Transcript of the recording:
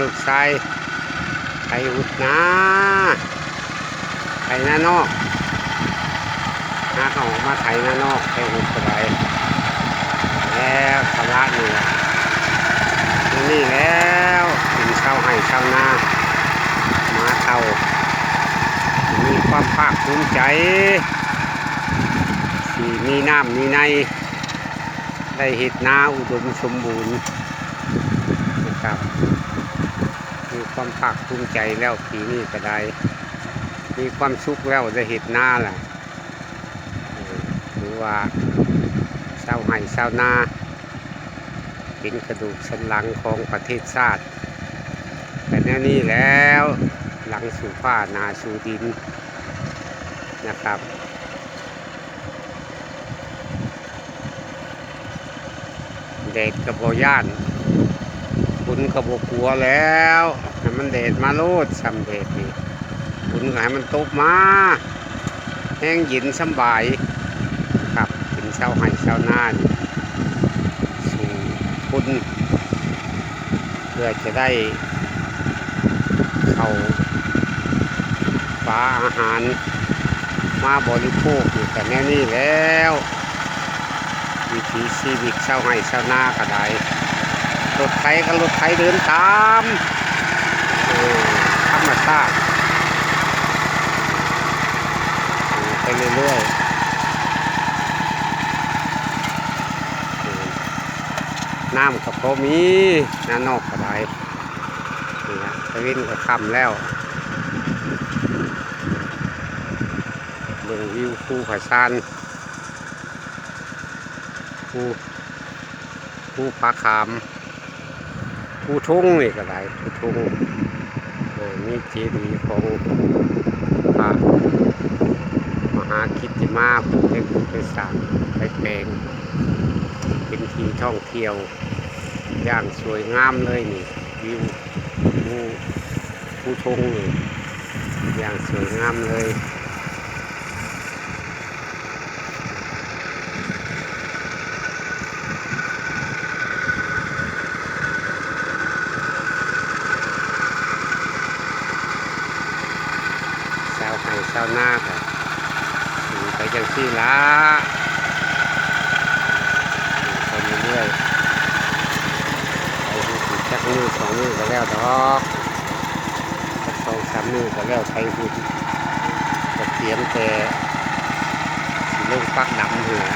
ลูกชายไทยอุดนะไทยหน้านอกนาเขามาไทยหน้านอกไทยอุดก็ได้แล้วสาระนี่ล่ะนี่แล้วถึงชาวไห่ชาวนามาเท่ามีความภาคภูมิใจที่มีน้ำมีในได้เห็ดนาอุดมสมบูรณ์นะครับ ความภาคภูมิใจแล้วปีนี้ก็ได้ มีความสุขแล้วได้เห็ดนาแหละหรือว่าชาไห่ชาวนาเป็นกระดูกสันหลังของประเทศชาติแต่แน่นี้แล้วหลังสู่ผ้านาสู่ดินนะครับเดดกับบย่าน คุณกับบกลัวแล้วให้มันเดดมาโลดสำเดดนี่คุณก็ให้มันตกมา แห้งเยินสบายครับเป็นเช้าไห้เช้านานี่สู่คุณเพื่อจะได้เข้าปลาอาหารมาบริโภคอยู่แต่แน่นี่แล้ว วิถีชีวิตชาวไร่ชาวนาก็ได้ รถไถก็รถไถเดินตามธรรมชาติไปเรื่อยๆน้ำกับพอมีน้านอกก็ได้นี่นะตะวินก็คำแล้วเบิ่งวิวภูผาซานผู้ผู้พาขาม ผู้ทุ่งนี่ก็ได้ผู้ทุ่งมีเจดีย์ของพระมหาคิติมาผู้ได้ผู้ไปสร้างไปแปลงเป็นที่ท่องเที่ยว อย่างสวยงามเลยนี่วิวผู้ผู้ทุ่งนี่อย่างสวยงามเลย ให้ชาวนาค่ะไปจังซี่ละอยู่ไปเรื่อยไปดูสิจักมือสองมือก็แล้วดอกสักสองสามมือก็แล้วใช้หุ่นก็เตรียมแต่ลูกปักดำเหนือ